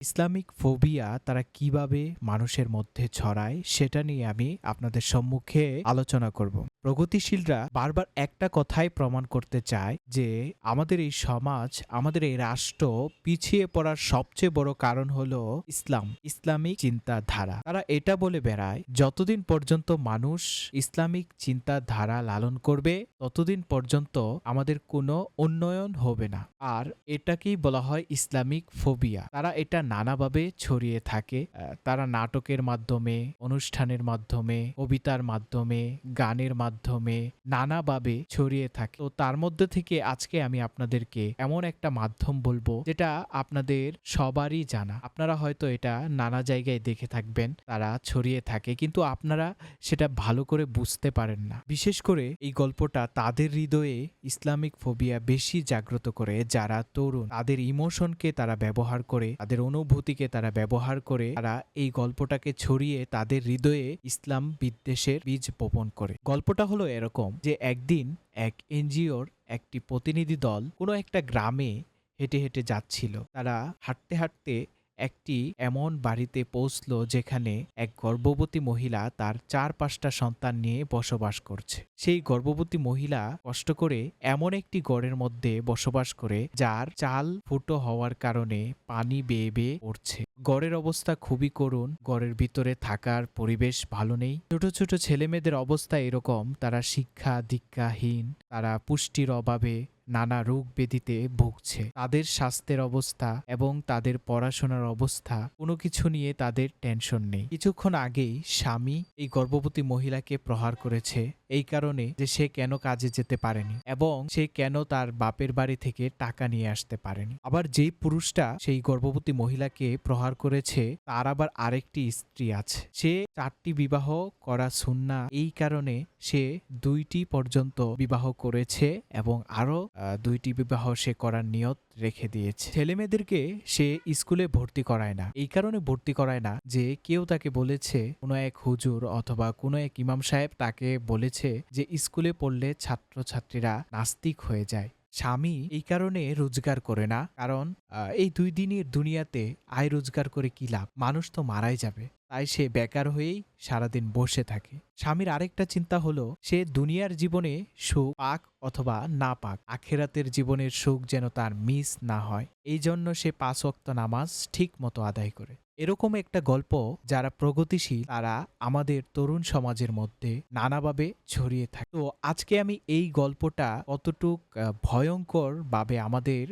Islamic phobia তারা কীভাবে মানুষের মধ্যে ছড়ায় সেটা নিয়ে আমি আপনাদের সম্মুখে আলোচনা করব। প্রগতিশীলরা বারবার একটা কথাই প্রমাণ করতে চায় যে আমাদের এই সমাজ, আমাদের এই রাষ্ট্র পিছিয়ে পড়ার সবচেয়ে বড় কারণ হলো ইসলাম, ইসলামিক চিন্তাধারা। তারা এটা বলে বেড়ায়, যতদিন পর্যন্ত মানুষ ইসলামিক চিন্তাধারা লালন করবে, ততদিন পর্যন্ত আমাদের কোনো উন্নয়ন হবে না। আর এটাকেই বলা হয় ইসলামিক ফোবিয়া। তারা এটা নানাভাবে ছড়িয়ে থাকে। তারা নাটকের মাধ্যমে, অনুষ্ঠানের মাধ্যমে, কবিতার মাধ্যমে, গানের মাধ্যমে নানাভাবে ছড়িয়ে থাকে। তো তার মধ্যে থেকে আজকে আমি আপনাদেরকে এমন একটা মাধ্যম বলব, যেটা আপনাদের সবারই জানা। আপনারা হয়তো এটা নানা জায়গায় দেখে থাকবেন, তারা ছড়িয়ে থাকে, কিন্তু আপনারা সেটা ভালো করে বুঝতে পারেন না। বিশেষ করে এই গল্পটা তাদের হৃদয়ে ইসলামিক ফোবিয়া বেশি জাগ্রত করে, যারা তরুণ, তাদের ইমোশনকে তারা ব্যবহার করে, তাদের অনুভূতিকে তারা ব্যবহার করে, তারা এই গল্পটাকে ছড়িয়ে তাদের হৃদয়ে ইসলাম বিদ্বেষের বীজ বপন করে। গল্পটা হলো এরকম যে একদিন এক এনজিওর একটি প্রতিনিধি দল কোনো একটা গ্রামে হেঁটে হেঁটে যাচ্ছিল। তারা হাঁটতে হাঁটতে একটি এমন বাড়িতে পৌঁছলো যেখানে এক গর্ভবতী মহিলা তার চার পাঁচটা সন্তান নিয়ে বসবাস করছে। সেই গর্ভবতী মহিলা কষ্ট করে এমন একটি গড়ের মধ্যে বসবাস করে যার চাল ফুটো হওয়ার কারণে পানি বেয়ে বেয়ে পড়ছে। গড়ের অবস্থা খুবই করুণ, গড়ের ভিতরে থাকার পরিবেশ ভালো নেই। ছোট ছোট ছেলেমেয়েদের অবস্থা এরকম, তারা শিক্ষা দীক্ষাহীন, তারা পুষ্টির অভাবে নানা রোগ ব্যাধিতে ভুগছে। তাদের স্বাস্থ্যের অবস্থা এবং তাদের পড়াশোনার অবস্থা, কোনো কিছু নিয়ে তাদের টেনশন নেই। কিছুক্ষণ আগেই স্বামী এই গর্ভবতী মহিলাকে প্রহার করেছে। এই কারণে যে সে কেন কাজে যেতে পারেনি এবং সে কেন তার বাপের বাড়ি থেকে টাকা নিয়ে আসতে পারেনি। আবার যেই পুরুষটা সেই গর্ভবতী মহিলাকে প্রহার করেছে তার আবার আরেকটি স্ত্রী আছে। সে চারটি বিবাহ করা সুন্না এই কারণে সে দুইটি পর্যন্ত বিবাহ করেছে এবং আরও আহ, দুইটি বিবাহ সে করার নিয়ত রেখে দিয়েছে। ছেলে মেয়েদেরকে সে স্কুলে ভর্তি করায় না। এই কারণে ভর্তি করায় না যে কেউ তাকে বলেছে, কোনো এক হুজুর অথবা কোনো এক ইমাম সাহেব তাকে বলেছে যে স্কুলে পড়লে ছাত্রছাত্রীরা নাস্তিক হয়ে যায়। স্বামী এই কারণে রোজগার করে না। কারণ এই দুই দিনের দুনিয়াতে আয় রোজগার করে কি লাভ? মানুষ তো মারাই যাবে। তাই সে বেকার হয়েই সারাদিন বসে থাকে। স্বামীর আরেকটা চিন্তা হলো, সে দুনিয়ার জীবনে সুখ পাক অথবা না পাক, আখেরাতের জীবনের সুখ যেন তার মিস না হয়। এই জন্য সে পাঁচ ওয়াক্ত নামাজ ঠিক মতো আদায় করে। এরকম একটা গল্প যারা প্রগতিশীল, তারা আমাদের তরুণ সমাজের মধ্যে নানাভাবে ছড়িয়ে থাকে। তো আজকে আমি এই গল্পটা কতটুক ভয়ঙ্কর ভাবে আমাদের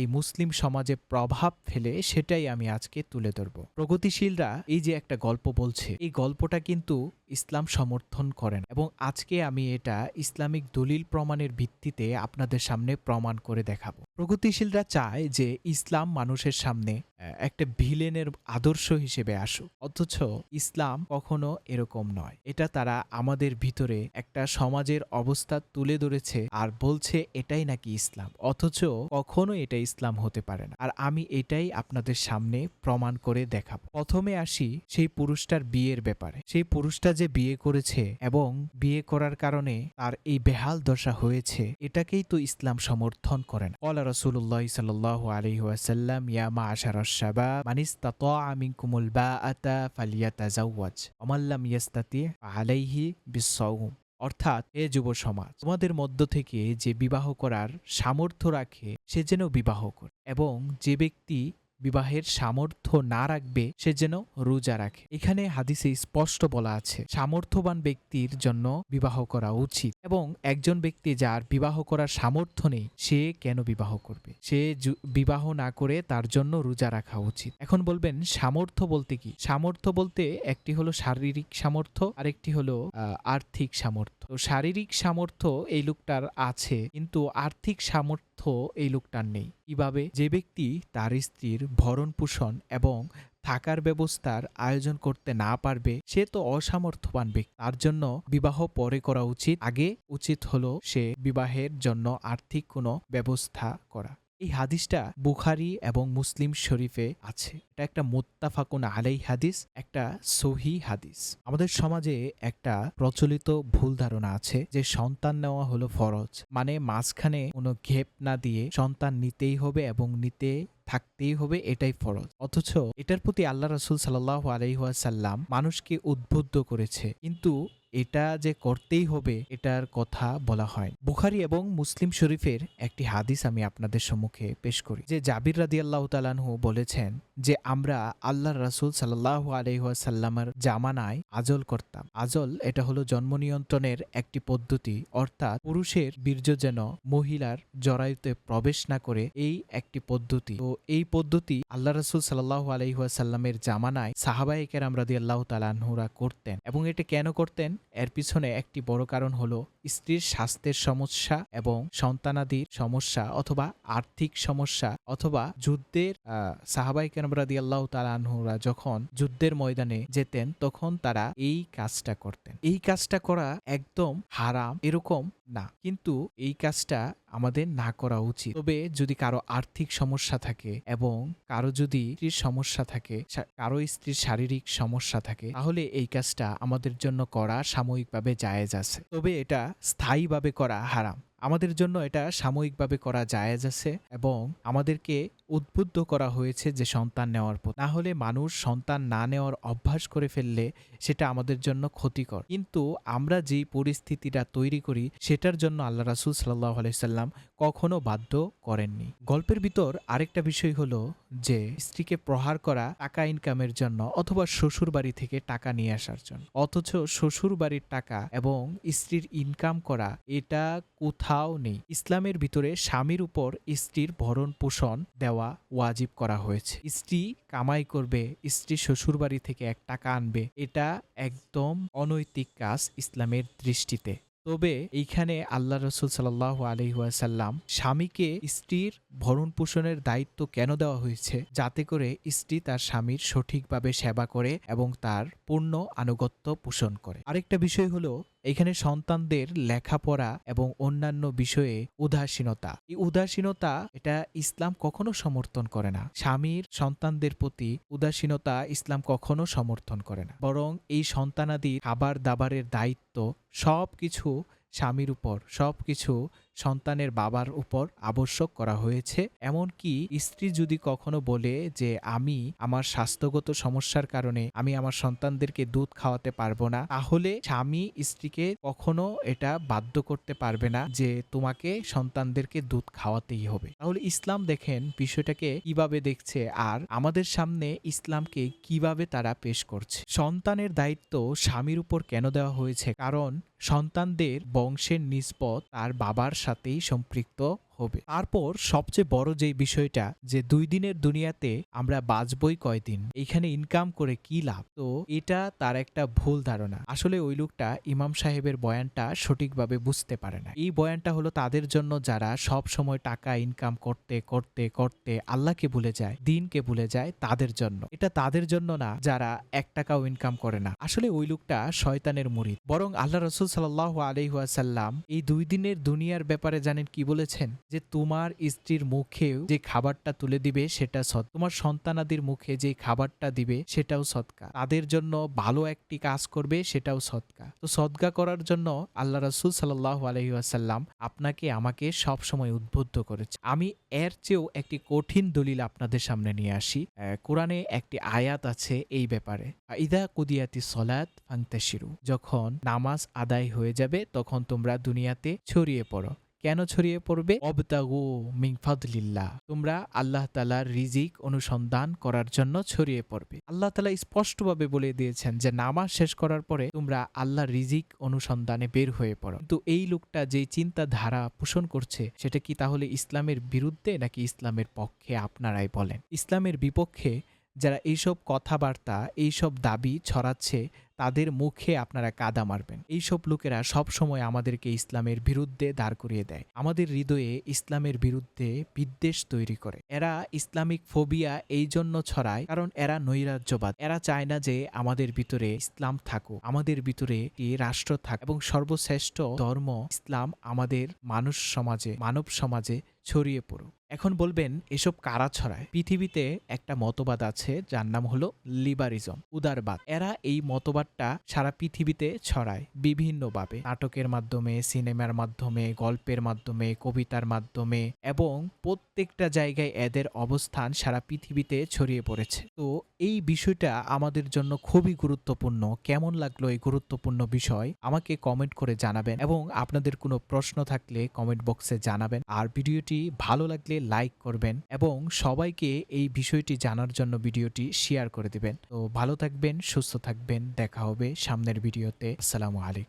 এই মুসলিম সমাজে প্রভাব ফেলে সেটাই আমি আজকে তুলে ধরব। প্রগতিশীলরা এই যে একটা গল্প বলছে, এই গল্পটা কিন্তু ইসলাম সমর্থন করেন এবং আজকে আমি এটা ইসলামিক দলিল প্রমাণের ভিত্তিতে আপনাদের সামনে প্রমাণ করে দেখাবো। প্রগতিশীলরা চায় যে ইসলাম মানুষের সামনে একটা ভিলেনের আদর্শ হিসেবে আসুক। অথচ ইসলাম কখনো এরকম নয়। এটা তারা আমাদের ভিতরে একটা সমাজের অবস্থা তুলে ধরেছে আর বলছে এটাই নাকি ইসলাম। অথচ কখনো এটা ইসলাম হতে পারে না। আর আমি এটাই আপনাদের সামনে প্রমাণ করে দেখাবো। প্রথমে আসি সেই পুরুষটার বিয়ের ব্যাপারে। সেই পুরুষটা যে বিয়ে করেছে এবং বিয়ে করার কারণে তার এই বেহাল দশা হয়েছে, এটাকেই তো ইসলাম সমর্থন করে না। কলা রসুল্লাহ সাল্লাহ আলহি ওয়াসাল্লাম, ইয়া মা من استطاع منكم الباءة فليتزوج ومن لم ইয়াস্তাতি আলাইহি بالصوم. অর্থাৎ এ যুব সমাজ, তোমাদের মধ্য থেকে যে বিবাহ করার সামর্থ্য রাখে, সে যেন বিবাহ করে। এবং যে ব্যক্তি বিবাহের সামর্থ্য না রাখবে সে যেন রোজা রাখে। এখানে হাদিসে স্পষ্ট বলা আছে সামর্থ্যবান ব্যক্তির জন্য বিবাহ করা উচিত এবং একজন ব্যক্তি যার বিবাহ করার সামর্থ্য নেই সে কেন বিবাহ করবে? সে বিবাহ না করে তার জন্য রোজা রাখা উচিত। এখন বলবেন সামর্থ্য বলতে কি? সামর্থ্য বলতে একটি হলো শারীরিক সামর্থ্য আরেকটি হলো আহ, আর্থিক সামর্থ্য। তো শারীরিক সামর্থ্য এই লোকটার আছে কিন্তু আর্থিক সামর্থ্য এই লোকটার নেই। কীভাবে যে ব্যক্তি তার স্ত্রীর ভরণ পোষণ এবং থাকার ব্যবস্থার আয়োজন করতে না পারবে, সে তো অসামর্থ্যবান ব্যক্তি। তার জন্য বিবাহ পরে করা উচিত। আগে উচিত হলো সে বিবাহের জন্য আর্থিক কোনো ব্যবস্থা করা। এই হাদিসটা বুখারি এবং মুসলিম শরীফে আছে। এটা একটা মোত্তাফাকুন আলাই হাদিস, একটা সহি হাদিস। আমাদের সমাজে একটা প্রচলিত ভুল ধারণা আছে যে সন্তান নেওয়া হলো ফরজ। মানে মাঝখানে কোনো ঘেপ না দিয়ে সন্তান নিতেই হবে এবং নিতে থাকতেই হবে এটাই ফরজ। অথচ এটার প্রতি আল্লাহ রসুল সাল্লাহ আলহিহাসাল্লাম মানুষকে উদ্বুদ্ধ করেছে। কিন্তু এটা যে করতেই হবে, এটার কথা বলা হয় বুখারি এবং মুসলিম শরীফের একটি হাদিস আমি আপনাদের সম্মুখে পেশ করি, যে জাবির রাদি আল্লাহ তালানহু বলেছেন যে, আমরা আল্লাহ রাসুল সাল্লাহ আলহাসাল্লামের জামানায় আজল করতাম। আজল এটা হলো জন্ম নিয়ন্ত্রণের একটি পদ্ধতি, অর্থাৎ পুরুষের বীর্য যেন মহিলার জরায়ুতে প্রবেশ না করে, এই একটি পদ্ধতি। তো এই পদ্ধতি আল্লাহ রসুল সাল্লাহ আলহিহাসাল্লামের জামানায় সাহাবাই কেরাম রাদি আল্লাহ তালানহুরা করতেন। এবং এটা কেন করতেন? এর পিছনে একটি বড় কারণ হলো স্ত্রীর স্বাস্থ্যের সমস্যা এবং সন্তানাদির সমস্যা অথবা আর্থিক সমস্যা অথবা যুদ্ধের সাহাবাই কেনবরাদি আল্লাহ তালানহুরা যখন যুদ্ধের ময়দানে যেতেন তখন তারা এই কাজটা করতেন। এই কাজটা করা একদম হারাম, এরকম না। কিন্তু এই কাজটা আমাদের না করা উচিত। তবে যদি কারও আর্থিক সমস্যা থাকে এবং কারও যদি স্ত্রীর সমস্যা থাকে কারও স্ত্রীর শারীরিক সমস্যা থাকে, তাহলে এই কাজটা আমাদের জন্য করা সাময়িকভাবে জায়েজ আছে। তবে এটা স্থায়ীভাবে করা হারাম। আমাদের জন্য এটা সাময়িকভাবে করা জায়েজ আছে এবং আমাদেরকে উদ্বুদ্ধ করা হয়েছে যে সন্তান নেওয়ার পর না হলে মানুষ সন্তান না নেওয়ার অভ্যাস করে ফেললে সেটা আমাদের জন্য ক্ষতিকর। কিন্তু আমরা যেই পরিস্থিতিটা তৈরি করি, সেটার জন্য আল্লাহ রাসুল সাল্লাহ আলাইসাল্লাম কখনো বাধ্য করেননি। গল্পের ভিতর আরেকটা বিষয় হলো যে, স্ত্রীকে প্রহার করা টাকা ইনকামের জন্য অথবা শ্বশুর বাড়ি থেকে টাকা নিয়ে আসার জন্য। অথচ শ্বশুর বাড়ির টাকা এবং স্ত্রীর ইনকাম করা, এটা কোথাও নেই। ইসলামের ভিতরে স্বামীর উপর স্ত্রীর ভরণ পোষণ দেওয়া ওয়াজিব করা হয়েছে। স্ত্রী কামাই করবে, স্ত্রী শ্বশুর বাড়ি থেকে এক টাকা আনবে, এটা একদম অনৈতিক কাজ ইসলামের দৃষ্টিতে। তবে এইখানে আল্লাহ রসুল সাল্লাহ আলহিহাসাল্লাম স্বামীকে স্ত্রীর ভরণ পোষণের দায়িত্ব কেন দেওয়া হয়েছে? যাতে করে স্ত্রী তার স্বামীর সঠিকভাবে সেবা করে এবং তার পূর্ণ আনুগত্য পোষণ করে। আরেকটা বিষয় হলো এখানে সন্তানদের লেখাপড়া এবং অন্যান্য বিষয়ে উদাসীনতা। এই উদাসীনতা এটা ইসলাম কখনো সমর্থন করে না। স্বামীর সন্তানদের প্রতি উদাসীনতা ইসলাম কখনো সমর্থন করে না। বরং এই সন্তানাদির খাবার দাবারের দায়িত্ব সব কিছু স্বামীর উপর সব কিছু সন্তানের বাবার উপর আবশ্যক করা হয়েছে। এমনকি স্ত্রী যদি কখনো বলে যে, আমি আমার স্বাস্থ্যগত সমস্যার কারণে আমি আমার সন্তানদেরকে দুধ খাওয়াতে পারব না, তাহলে স্বামী স্ত্রীকে কখনো এটা বাধ্য করতে পারবে না যে, তোমাকে সন্তানদেরকে দুধ খাওয়াতেই হবে। তাহলে ইসলাম দেখেন বিষয়টাকে কীভাবে দেখছে আর আমাদের সামনে ইসলামকে কীভাবে তারা পেশ করছে। সন্তানের দায়িত্ব স্বামীর উপর কেন দেওয়া হয়েছে? কারণ সন্তানদের বংশের নিষ্পত তার বাবার সাথেই সম্পৃক্ত। হবে। তারপর সবচেয়ে বড় যে বিষয়টা, যে দুই দিনের দুনিয়াতে আমরা বাঁচবই কয়দিন? এখানে ইনকাম করে কি লাভ? তো এটা তার একটা ভুল ধারণা। আসলে ওই লোকটা ইমাম সাহেবের বয়ানটা সঠিকভাবে বুঝতে পারে না। এই বয়ানটা হলো তাদের জন্য যারা সব সময় টাকা ইনকাম করতে করতে করতে আল্লাহকে ভুলে যায়, দিনকে ভুলে যায়, তাদের জন্য। এটা তাদের জন্য না, যারা এক টাকাও ইনকাম করে না। আসলে ওই লোকটা শয়তানের মুরিদ বরং আল্লাহ রসুল সাল্লাহ আলহাসাল্লাম এই দুই দিনের দুনিয়ার ব্যাপারে জানেন কি বলেছেন? যে তোমার স্ত্রীর মুখেও যে খাবারটা তুলে দিবে সেটা সৎ। তোমার সন্তানাদির মুখে যে খাবারটা দিবে সেটাও সৎকা। তাদের জন্য ভালো একটি কাজ করবে সেটাও সৎকা। তো সৎকা করার জন্য আল্লাহ রসুল সাল্লাহ আলহিহাসাল্লাম আপনাকে আমাকে সব সময় উদ্বুদ্ধ করেছে। আমি এর চেয়েও একটি কঠিন দলিল আপনাদের সামনে নিয়ে আসি। কোরআনে একটি আয়াত আছে এই ব্যাপারে। ইদা কুদিয়াতি সলাত ফাংতাশিরু যখন নামাজ আদায় হয়ে যাবে, তখন তোমরা দুনিয়াতে ছড়িয়ে পড়ো। কেন ছড়িয়ে পড়বে? অবতাগু মিংফাদলিল্লাহ তোমরা আল্লাহ তালার রিজিক অনুসন্ধান করার জন্য ছড়িয়ে পড়বে। আল্লাহ তালা স্পষ্টভাবে বলে দিয়েছেন যে, নামাজ শেষ করার পরে তোমরা আল্লাহ রিজিক অনুসন্ধানে বের হয়ে পড়ো। কিন্তু এই লোকটা যে চিন্তা ধারা পোষণ করছে, সেটা কি তাহলে ইসলামের বিরুদ্ধে নাকি ইসলামের পক্ষে আপনারাই বলেন? ইসলামের বিপক্ষে যারা এইসব কথাবার্তা, এইসব দাবি ছড়াচ্ছে তাদের মুখে আপনারা কাদা মারবেন। এইসব লোকেরা সব সময় আমাদেরকে ইসলামের বিরুদ্ধে দাঁড় করিয়ে দেয়। আমাদের হৃদয়ে ইসলামের বিরুদ্ধে বিদ্বেষ তৈরি করে। এরা ইসলামিক ফোবিয়া এই জন্য ছড়ায় কারণ এরা নৈরাজ্যবাদ। এরা চায় না যে আমাদের ভিতরে ইসলাম থাকুক। আমাদের ভিতরে রাষ্ট্র থাক এবং সর্বশ্রেষ্ঠ ধর্ম ইসলাম আমাদের মানুষ সমাজে, মানব সমাজে ছড়িয়ে পড়ুক। এখন বলবেন, এসব কারা ছড়ায়? পৃথিবীতে একটা মতবাদ আছে, যার নাম হলো লিবারিজম, উদারবাদ। এরা এই মতবাদটা সারা পৃথিবীতে ছড়ায় বিভিন্নভাবে। নাটকের মাধ্যমে, সিনেমার মাধ্যমে, গল্পের মাধ্যমে, কবিতার মাধ্যমে এবং প্রত্যেকটা জায়গায় এদের অবস্থান সারা পৃথিবীতে ছড়িয়ে পড়েছে। তো এই বিষয়টা আমাদের জন্য খুবই গুরুত্বপূর্ণ। কেমন লাগল এই গুরুত্বপূর্ণ বিষয়? আমাকে কমেন্ট করে জানাবেন এবং আপনাদের কোনো প্রশ্ন থাকলে কমেন্ট বক্সে জানাবেন। আর ভিডিওটি ভালো লাগলে লাইক করবেন এবং সবাইকে এই বিষয়টি জানার জন্য ভিডিওটি শেয়ার করে দিবেন। তো ভালো থাকবেন, সুস্থ থাকবেন, দেখা হবে সামনের ভিডিওতে। আসসালামু আলাইকুম।